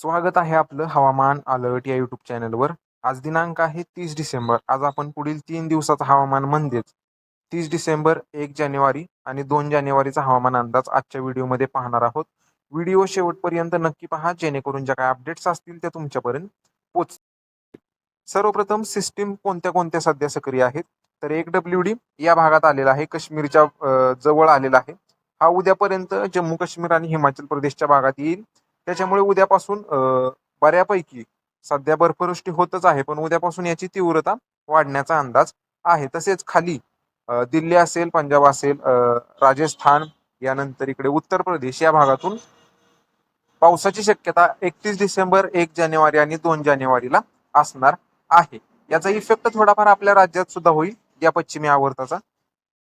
स्वागत आहे आपलं हवामान अलर्ट या युट्यूब चॅनलवर. आज दिनांक आहे तीस डिसेंबर. आज आपण पुढील तीन दिवसाचं हवामान म्हणजेच तीस डिसेंबर एक जानेवारी आणि दोन जानेवारीचा हवामान अंदाज आजच्या व्हिडिओमध्ये पाहणार आहोत. व्हिडिओ शेवटपर्यंत नक्की पहा जेणेकरून ज्या काही अपडेट्स असतील त्या तुमच्यापर्यंत पोच सर्वप्रथम सिस्टीम कोणत्या कोणत्या सध्या सक्रिय आहेत? तर एक डब्ल्यू डी या भागात आलेला आहे काश्मीरच्या जवळ आलेला आहे. हा उद्यापर्यंत जम्मू काश्मीर आणि हिमाचल प्रदेशच्या भागात येईल. त्याच्यामुळे उद्यापासून बऱ्यापैकी सध्या बर्फवृष्टी होतच आहे पण उद्यापासून याची तीव्रता वाढण्याचा अंदाज आहे. तसेच खाली दिल्ली असेल पंजाब असेल राजस्थान यानंतर इकडे उत्तर प्रदेश या भागातून पावसाची शक्यता एकतीस डिसेंबर एक जानेवारी आणि दोन जानेवारीला असणार आहे. याचा इफेक्ट थोडाफार आपल्या राज्यात सुद्धा होईल या पश्चिमी आवर्ताचा.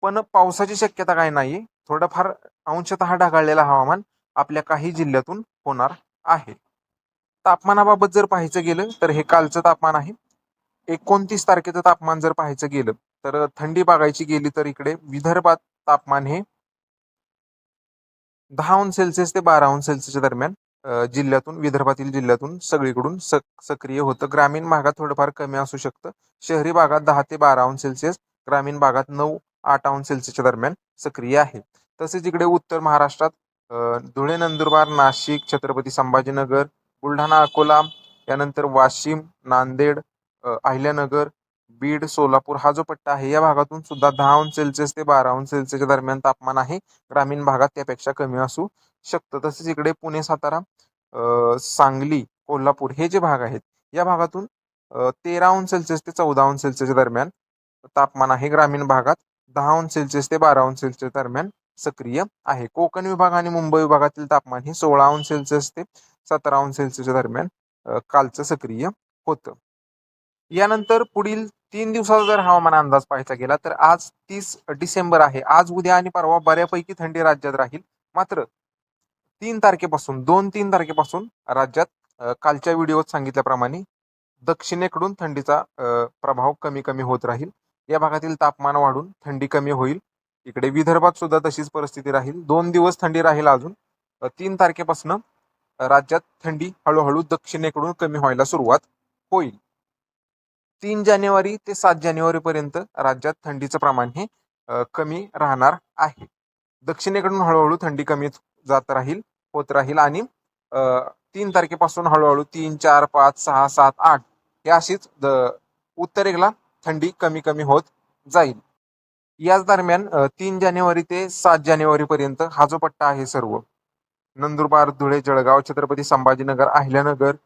पण पावसाची शक्यता काय नाही थोडंफार अंशतः ढगाळलेलं हवामान आपल्या काही जिल्ह्यातून होणार आहे. तापमानाबाबत जर पाहायचं गेलं तर हे कालचं तापमान आहे. एकोणतीस तारखेचं तापमान जर पाहायचं गेलं तर थंडी बघायची गेली तर इकडे विदर्भात तापमान हे दहा अंश सेल्सिअस ते बारा अंश सेल्सिअसच्या दरम्यान जिल्ह्यातून विदर्भातील जिल्ह्यातून सगळीकडून सक्रिय होतं. ग्रामीण भागात थोडंफार कमी असू शकतं. शहरी भागात दहा ते बारा अंश सेल्सिअस ग्रामीण भागात नऊ आठ अंश सेल्सिअसच्या दरम्यान सक्रिय आहे. तसेच इकडे उत्तर महाराष्ट्रात धुळे नंदुरबार नाशिक छत्रपती संभाजीनगर बुलढाणा अकोला यानंतर वाशिम नांदेड अहिल्यानगर बीड सोलापूर हा जो पट्टा आहे या भागातून सुद्धा दहा अंश सेल्सिअस ते बारा अंश सेल्सिअसच्या दरम्यान तापमान आहे. ग्रामीण भागात त्यापेक्षा कमी असू शकतं. तसेच इकडे पुणे सातारा सांगली कोल्हापूर हे जे भाग आहेत या भागातून तेरा अंश सेल्सिअस ते चौदा अंश सेल्सिअसच्या दरम्यान तापमान आहे. ग्रामीण भागात दहा अंश सेल्सिअस ते बारा अंश सेल्सिअस दरम्यान सक्रिय आहे. कोकण विभाग आणि मुंबई विभागातील तापमान हे सोळा अंश सेल्सिअस ते सतरा अंश सेल्सिअसच्या दरम्यान कालचं सक्रिय होतं. यानंतर पुढील तीन दिवसाचा जर हवामान अंदाज पाहायचा गेला तर आज तीस डिसेंबर आहे. आज उद्या आणि परवा बऱ्यापैकी थंडी राज्यात राहील. मात्र तीन तारखेपासून दोन तीन तारखेपासून राज्यात कालच्या व्हिडिओत सांगितल्याप्रमाणे दक्षिणेकडून थंडीचा प्रभाव कमी कमी होत राहील. या भागातील तापमान वाढून थंडी कमी होईल. इकडे विदर्भात सुद्धा तशीच परिस्थिती राहील. दोन दिवस थंडी राहील अजून. तीन तारखेपासून राज्यात थंडी हळूहळू दक्षिणेकडून कमी व्हायला सुरुवात होईल. तीन जानेवारी ते सात जानेवारी पर्यंत राज्यात थंडीचं प्रमाण हे कमी राहणार आहे. दक्षिणेकडून हळूहळू थंडी कमी जात राहील होत राहील आणि तीन तारखेपासून हळूहळू तीन चार पाच सहा सात आठ हे अशीच द- उत्तरेला थंडी कमी कमी होत जाईल. याच दरम्यान तीन जानेवारी ते सात जानेवारी पर्यंत हा जो पट्टा आहे सर्व नंदुरबार धुळे जळगाव छत्रपती संभाजीनगर अहिल्यानगर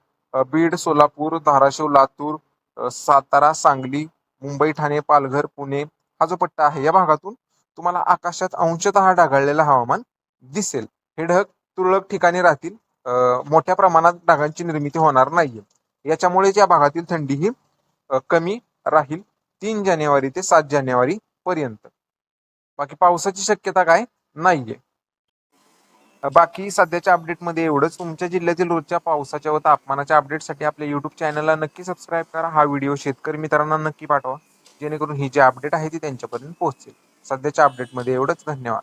बीड सोलापूर धाराशिव लातूर सातारा सांगली मुंबई ठाणे पालघर पुणे हा जो पट्टा आहे या भागातून तुम्हाला आकाशात अंशतः ढगाळलेलं हवामान दिसेल. हे ढग तुरळक ठिकाणी राहतील. मोठ्या प्रमाणात ढगांची निर्मिती होणार नाहीये. याच्यामुळे या भागातील थंडी ही कमी राहील. तीन जानेवारी ते सात जानेवारी पर्यंत. बाकी पावसाची शक्यता काय? नाहीये. बाकी सध्याच्या अपडेटमध्ये एवढंच. तुमच्या जिल्ह्यातील रोजच्या पावसाच्या व तापमानाच्या अपडेटसाठी आपल्या युट्यूब चॅनलला नक्की सबस्क्राईब करा. हा व्हिडिओ शेतकरी मित्रांना नक्की पाठवा. जेणेकरून ही जी अपडेट आहे ती त्यांच्यापर्यंत पोहोचेल. सध्याच्या अपडेटमध्ये एवढंच. धन्यवाद.